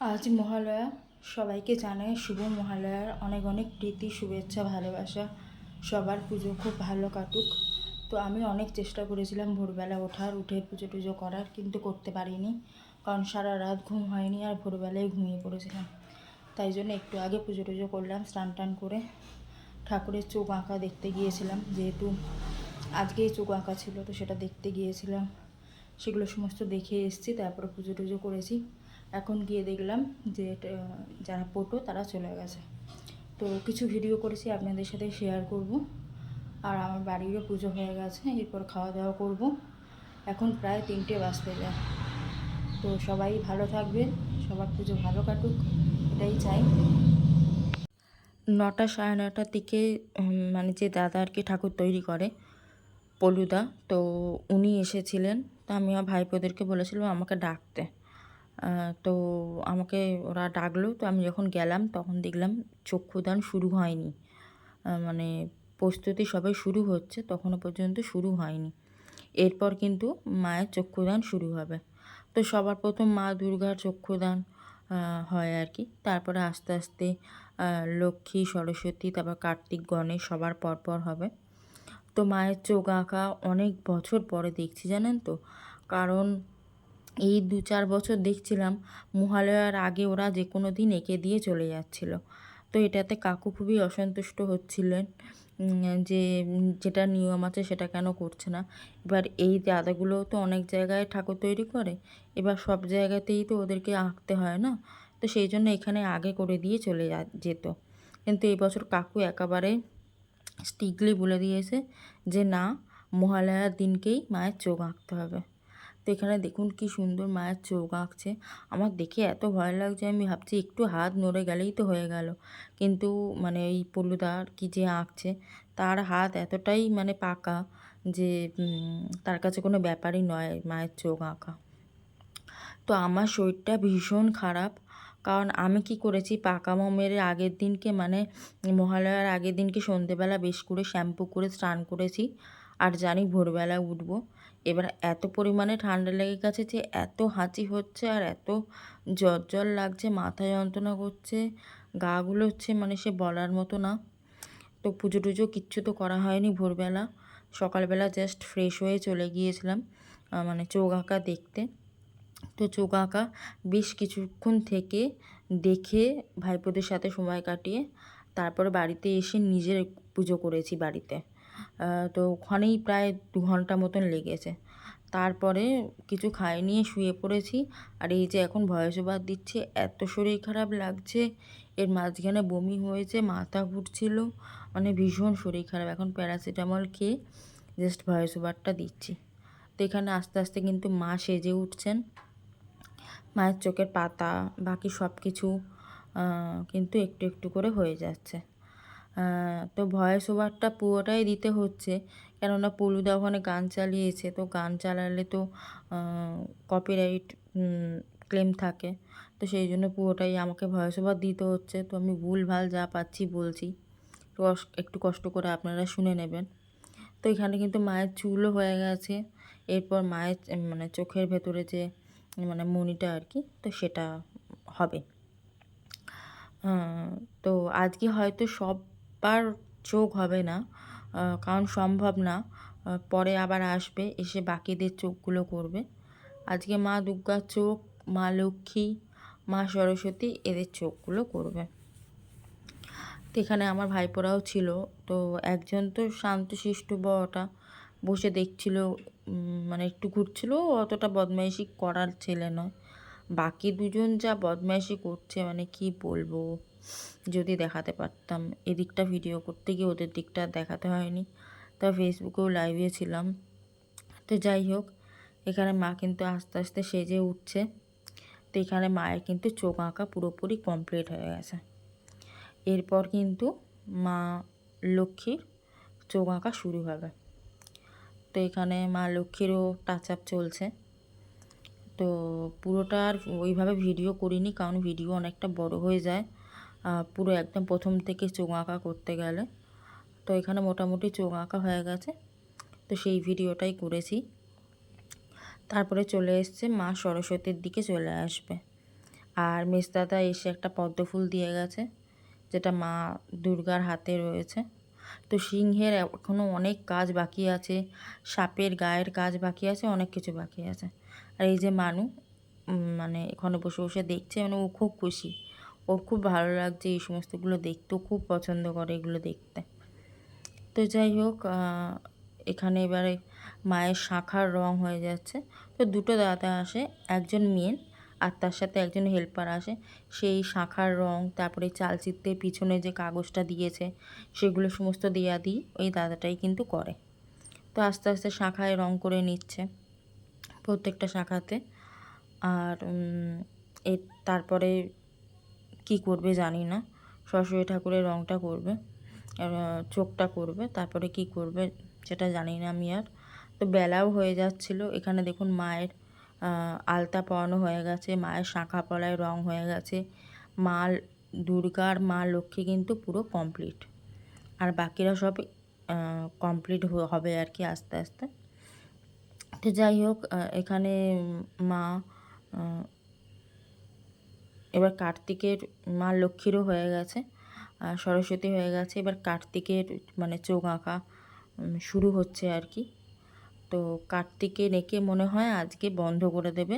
আজ মহালয়া। সবাইকে জানাই শুভ মহালয়ার অনেক অনেক প্রীতি, শুভেচ্ছা, ভালোবাসা। সবার পুজো খুব ভালো কাটুক। তো আমি অনেক চেষ্টা করেছিলাম ভোরবেলা ওঠার, উঠে পুজো টুজো করার, কিন্তু করতে পারিনি। কারণ সারা রাত ঘুম হয়নি আর ভোরবেলায় ঘুমিয়ে পড়েছিলাম। তাই জন্য একটু আগে পুজো টুজো করলাম, স্নান টান করে ঠাকুরের চোখ আঁকা দেখতে গিয়েছিলাম। যেহেতু আজকেই চোখ আঁকা ছিল, তো সেটা দেখতে গিয়েছিলাম। সেগুলো সমস্ত দেখে এসেছি, তারপরে পুজো টুজো করেছি। এখন গিয়ে দেখলাম যে যারা পোটো তারা চলে গেছে। তো কিছু ভিডিও করেছি, আপনাদের সাথে শেয়ার করব। আর আমার বাড়িরও পুজো হয়ে গেছে, এরপর খাওয়া দাওয়া করব। এখন প্রায় তিনটে বাজতে যায়। তো সবাই ভালো থাকবে সবার পুজো ভালো কাটুক, এটাই চাই। নটা সাড়ে নটার দিকে মানে যে দাদা আর কি ঠাকুর তৈরি করে, পলুদা, তো উনি এসেছিলেন। তা আমি আমার ভাইপোদেরকে বলেছিলাম আমাকে ডাকতে। তো আমাকে ওরা ডাকলো, তো আমি যখন গেলাম তখন দেখলাম চক্ষুদান শুরু হয়নি। মানে প্রস্তুতি সবাই শুরু হচ্ছে তখনও পর্যন্ত শুরু হয়নি। এরপর কিন্তু মায়ের চক্ষুদান শুরু হবে। তো সবার প্রথম মা দুর্গার চক্ষুদান হয় আর কি। তারপরে আস্তে আস্তে লক্ষ্মী, সরস্বতী, তারপর কার্তিক, গণেশ সবার পরপর হবে। তো মায়ের চোখ আঁকা অনেক বছর পরে দেখছি, জানেন তো? কারণ এই দু চার বছর দেখছিলাম মহালয়ার আগে ওরা যে কোনো দিন এঁকে দিয়ে চলে যাচ্ছিল। তো এটাতে কাকু খুবই অসন্তুষ্ট হচ্ছিলেন যে যেটা নিয়ম আছে সেটা কেন করছে না। এবার এই দাদাগুলো তো অনেক জায়গায় ঠাকুর তৈরি করে, এবার সব জায়গাতেই তো ওদেরকে আঁকতে হয় না। তো সেই জন্য এখানে আগে করে দিয়ে চলে যেত। কিন্তু এই বছর কাকু একেবারে স্ট্রিক্টলি বলে দিয়েছে যে, না, মহালয়ার দিনকেই মায়ের চোখ আঁকতে হবে। তো এখানে দেখুন কি সুন্দর মায়ের চোখ আঁকছে। আমার দেখে এত ভয় লাগছে, আমি ভাবছি একটু হাত নড়ে গেলেই তো হয়ে গেল। কিন্তু মানে এই পল্লুদার কি যে আঁকছে, তার হাত এতটাই মানে পাকা যে তার কাছে কোনো ব্যাপারই নয় মায়ের চোখ আঁকা। তো আমার শরীরটা ভীষণ খারাপ, কারণ আমি কি করেছি, পাকা মোমের আগের দিনকে মানে মহালয়ার আগের দিনকে সন্ধেবেলা বেশ করে শ্যাম্পু করে স্নান করেছি। আর জানি ভোরবেলা উঠবো। এবার এত পরিমাণে ঠান্ডা লেগে গেছে যে, এত হাঁচি হচ্ছে আর এত জ্বর জ্বর লাগছে মাথা যন্ত্রণা করছে গাগুলো হচ্ছে মানে সে বলার মতো না। তো পুজো টুজো কিচ্ছু তো করা হয়নি ভোরবেলা। সকালবেলা জাস্ট ফ্রেশ হয়ে চলে গিয়েছিলাম মানে চোখ আঁকা দেখতে। তো চোখ আঁকা বেশ কিছুক্ষণ থেকে দেখে ভাইপোদের সাথে সময় কাটিয়ে তারপরে বাড়িতে এসে নিজের পুজো করেছি বাড়িতে। তো ওখানেই প্রায় দু ঘণ্টা মতন লেগেছে। তারপরে কিছু খাই নিয়ে শুয়ে পড়েছি। আর এই যে এখন ভয়েস ওভার দিচ্ছে, এত শরীর খারাপ লাগছে, এর মাঝখানে বমি হয়েছে, মাথা ঘুরছিল মানে ভীষণ শরীর খারাপ। এখন প্যারাসিটামল খেয়ে জাস্ট ভয়েস ওভারটা দিচ্ছি। তো এখানে আস্তে আস্তে কিন্তু মা সেজে উঠছেন। মায়ের চোখের পাতা, বাকি সব কিছু কিন্তু একটু একটু করে হয়ে যাচ্ছে। তো ভয়েস ওভারটা পুরোটাই দিতে হচ্ছে। কেননা পলুদা ওখানে গান চালিয়েছে, তো গান চালালে তো কপিরাইট ক্লেম থাকে। তো সেই জন্য পুরোটাই আমাকে ভয়েস ওভার দিতে হচ্ছে। তো আমি ভুল ভালো যা পাচ্ছি বলছি। তো একটু কষ্ট করে আপনারা শুনে নেবেন। তো এখানে কিন্তু মায়ের চুলও হয়ে গেছে। এরপর মায়ের মানে চোখের ভেতরে যে মানে মনিটা আর কি, তো সেটা হবে। তো আজকে হয়তো সবার চোখ হবে না কারণ সম্ভব না পরে আবার আসবে, এসে বাকিদের চোখগুলো করবে। আজকে মা দুর্গার চোখ, মা লক্ষ্মী, মা সরস্বতী, এদের চোখগুলো করবে। তো এখানে আমার ভাইপোরাও ছিল, তো একজন তো শান্তশিষ্ট বটা বসে দেখছিল মানে একটু ঘুরছিল অতটা বদমাইশি করার ছেলে নয়। বাকি দুজন যা বদমাইশি করছে মানে কি বলব? যদি দেখাতে পারতাম। এদিকটা ভিডিও করতে গিয়ে ওদের দিকটা দেখাতে হয়নি। তা ফেসবুকেও লাইভে ছিলাম। তো যাই হোক, এখানে মা কিন্তু আস্তে আস্তে সেজে উঠছে। তো এখানে মায়ের কিন্তু চোখ আঁকা পুরোপুরি কমপ্লিট হয়ে গেছে। এরপর কিন্তু মা লক্ষ্মীর চোখ আঁকা শুরু হবে। তো এখানে মা লক্ষ্মীরও টাচ আপ চলছে। তো পুরোটা আর ওইভাবে ভিডিও করিনি, কারণ ভিডিও অনেকটা বড় হয়ে যায়। পুরো একদম প্রথম থেকে চোখ আঁকা করতে গেলে। তো এখানে মোটামুটি চোখ আঁকা হয়ে গেছে। তো সেই ভিডিওটাই করেছি। তারপরে চলে এসছে মা সরস্বতীর দিকে চলে আসবে। আর মেজদাদা এসে একটা পদ্ম ফুল দিয়ে গেছে, যেটা মা দুর্গার হাতে রয়েছে। তো সিংহের এখনও অনেক কাজ বাকি আছে, সাপের গায়ের কাজ বাকি আছে, অনেক কিছু বাকি আছে। আর এই যে মানু মানে এখানে বসে বসে দেখছে মানে ও খুব খুশি। ওর খুব ভালো লাগছে এই সমস্তগুলো দেখতেও খুব পছন্দ করে এগুলো দেখতে। তো যাই হোক এখানে এবারে মায়ের শাখার রং হয়ে যাচ্ছে। তো দুটো দাদা আসে, একজন মেন আর তার সাথে একজন হেল্পার আসে। সেই শাখার রং, তারপরে চালচিত্রের পিছনে যে কাগজটা দিয়েছে, সেগুলো সমস্ত দেয়া দিই ওই দাদাটাই কিন্তু করে। তো আস্তে আস্তে শাখায় রং করে নিচ্ছে প্রত্যেকটা শাখাতে। আর এর তারপরে কি করবে জানি না। সরস্বতী ঠাকুরের রংটা করবে চোখটা করবে, তারপরে কি করবে সেটা জানি না আমি আর। তো বেলাও হয়ে যাচ্ছিল, এখানে দেখুন মায়ের আলতা পরানো হয়ে গেছে, মায়ের শাঁখা পলায় রং হয়ে গেছে, মা দুর্গার মা লক্ষ্মী কিন্তু পুরো কমপ্লিট আর বাকিরা সব কমপ্লিট হবে আর কি আস্তে আস্তে। তো যাই হোক এখানে মা এবার কার্তিকের মা লক্ষ্মীরও হয়ে গেছে আর সরস্বতী হয়ে গেছে। এবার কার্তিকের মানে চোখ আঁকা শুরু হচ্ছে আর কি। তো কার্তিকে রেখে মনে হয় আজকে বন্ধ করে দেবে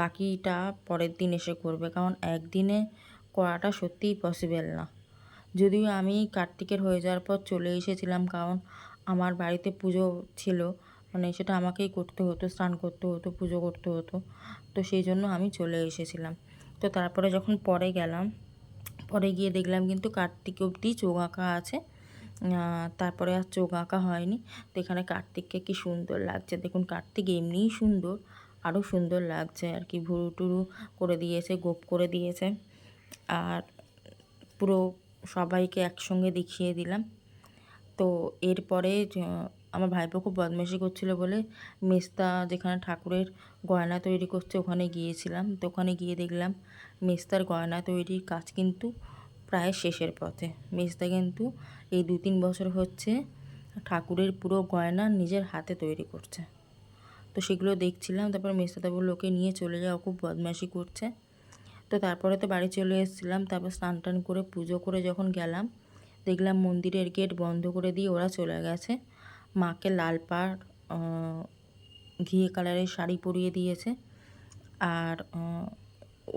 বাকিটা পরের দিন এসে করবে। কারণ একদিনে করাটা সত্যিই পসিবল না। যদিও আমি কার্তিকের হয়ে যাওয়ার পর চলে এসেছিলাম, কারণ আমার বাড়িতে পুজো ছিল মানে সেটা আমাকেই করতে হতো, স্নান করতে হতো, পুজো করতে হতো। তো সেই জন্য আমি চলে এসেছিলাম। তো তারপরে যখন পরে গেলাম, পরে গিয়ে দেখলাম কিন্তু কার্তিক অবধি চোখ আঁকা আছে। তারপরে আর চোখ আঁকা হয়নি। তো এখানে কার্তিককে কি সুন্দর লাগছে। দেখুন, কার্তিক এমনিই সুন্দর, আরও সুন্দর লাগছে আর কি। ভুরু টুরু করে দিয়েছে, গোপ করে দিয়েছে। আর পুরো সবাইকে একসঙ্গে দেখিয়ে দিলাম। তো এরপরে আমার ভাইপো খুব বদমাইশি করছিল বলে মেস্তা যেখানে ঠাকুরের গয়না তৈরি করছে ওখানে গিয়েছিলাম। তো ওখানে গিয়ে দেখলাম মেস্তার গয়না তৈরির কাজ কিন্তু প্রায় শেষের পথে। মেস্তা কিন্তু এই দু তিন বছর হচ্ছে ঠাকুরের পুরো গয়না নিজের হাতে তৈরি করছে। তো সেগুলো দেখছিলাম, তারপর মেস্তাদা বলল ওকে নিয়ে চলে যাও খুব বদমাইশি করছে। তো তারপরে তো বাড়ি চলে এসেছিলাম, তারপর স্নান টান করে পুজো করে যখন গেলাম, দেখলাম মন্দিরের গেট বন্ধ করে দিয়ে ওরা চলে গেছে। মাকে লাল পাড় ঘিয়ে কালারের শাড়ি পরিয়ে দিয়েছে। আর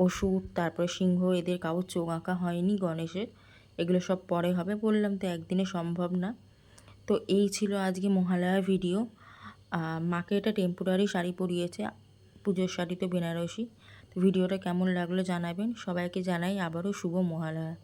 ওষুধ, তারপরে সিংহ, এদের কাউর চোখ আঁকা হয়নি গণেশের। এগুলো সব পরে হবে বললাম তো, একদিনে সম্ভব না। তো এই ছিল আজকে মহালয়া ভিডিও মাকে এটা টেম্পোরারি শাড়ি পরিয়েছে, পুজোর শাড়ি তো বেনারসি। তো ভিডিওটা কেমন লাগল জানাবেন। সবাইকে জানাই আবারও শুভ মহালয়া।